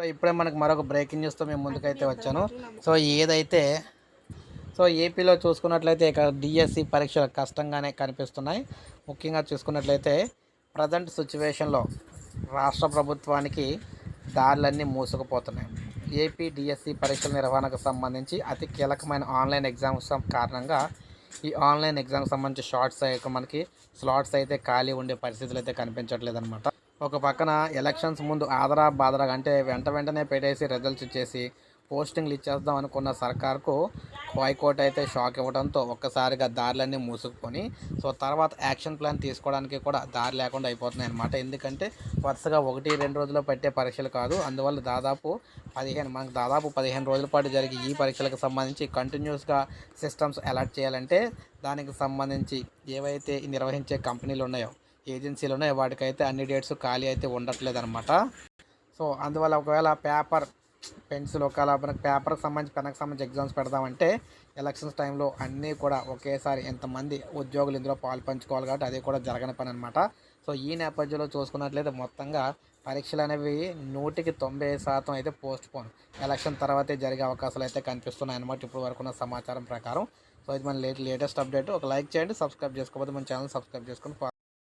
So ఇప్పుడే మనకు మరొక బ్రేకింగ్ న్యూస్తో మేము ముందుకైతే వచ్చాను. సో ఏదైతే సో ఏపీలో చూసుకున్నట్లయితే ఇక డిఎస్సి పరీక్షలు కష్టంగానే కనిపిస్తున్నాయి. ముఖ్యంగా చూసుకున్నట్లయితే ప్రజెంట్ సిచ్యువేషన్లో రాష్ట్ర ప్రభుత్వానికి దారులన్నీ మూసుకుపోతున్నాయి. ఏపీ డిఎస్సి పరీక్షల నిర్వహణకు సంబంధించి అతి కీలకమైన ఆన్లైన్ ఎగ్జామ్స్ కారణంగా ఈ ఆన్లైన్ ఎగ్జామ్కి సంబంధించి షార్ట్స్ అయితే మనకి స్లాట్స్ అయితే ఖాళీ ఉండే పరిస్థితులు అయితే కనిపించట్లేదు అనమాట ఒక పక్కన ఎలక్షన్స్ ముందు ఆదరా బాదరా అంటే వెంట వెంటనే పెట్టేసి రిజల్ట్స్ ఇచ్చేసి పోస్టింగ్లు ఇచ్చేద్దాం అనుకున్న సర్కార్కు హైకోర్టు అయితే షాక్ ఇవ్వడంతో ఒక్కసారిగా దారులన్నీ మూసుకుపోయి సో తర్వాత యాక్షన్ ప్లాన్ తీసుకోవడానికి కూడా దారి లేకుండా అయిపోతున్నాయి అనమాట ఎందుకంటే వరుసగా ఒకటి రెండు రోజుల్లో పెట్టే పరీక్షలు కాదు. అందువల్ల దాదాపు పదిహేను మనకు దాదాపు పదిహేను రోజుల పాటు జరిగే ఈ పరీక్షలకు సంబంధించి కంటిన్యూస్గా సిస్టమ్స్ అలర్ట్ చేయాలంటే దానికి సంబంధించి ఏవైతే నిర్వహించే కంపెనీలు ఉన్నాయో ఏజెన్సీలు ఉన్నాయి వాటికైతే అన్ని డేట్స్ ఖాళీ అయితే ఉండట్లేదు అనమాట సో అందువల్ల ఒకవేళ పేపర్ పెన్సిల్ ఒకవేళ మనకు పేపర్కి సంబంధించి పెన్కి సంబంధించి ఎగ్జామ్స్ పెడదామంటే ఎలక్షన్స్ టైంలో అన్నీ కూడా ఒకేసారి ఎంతమంది ఉద్యోగులు ఇందులో పాలు పంచుకోవాలి కాబట్టి అది కూడా జరగని పని అనమాట సో ఈ నేపథ్యంలో చూసుకున్నట్లయితే మొత్తంగా పరీక్షలు అనేవి నూటికి తొంభై శాతం అయితే పోస్ట్ పోన్ ఎలక్షన్ తర్వాతే జరిగే అవకాశాలు అయితే కనిపిస్తున్నాయి అన్నమాట ఇప్పుడు వరకు ఉన్న సమాచారం ప్రకారం. సో ఇది మన లేటెస్ట్ అప్డేట్. ఒక లైక్ చేయండి సబ్స్క్రైబ్ చేసుకోకపోతే మన ఛానల్ సబ్స్క్రైబ్ చేసుకొని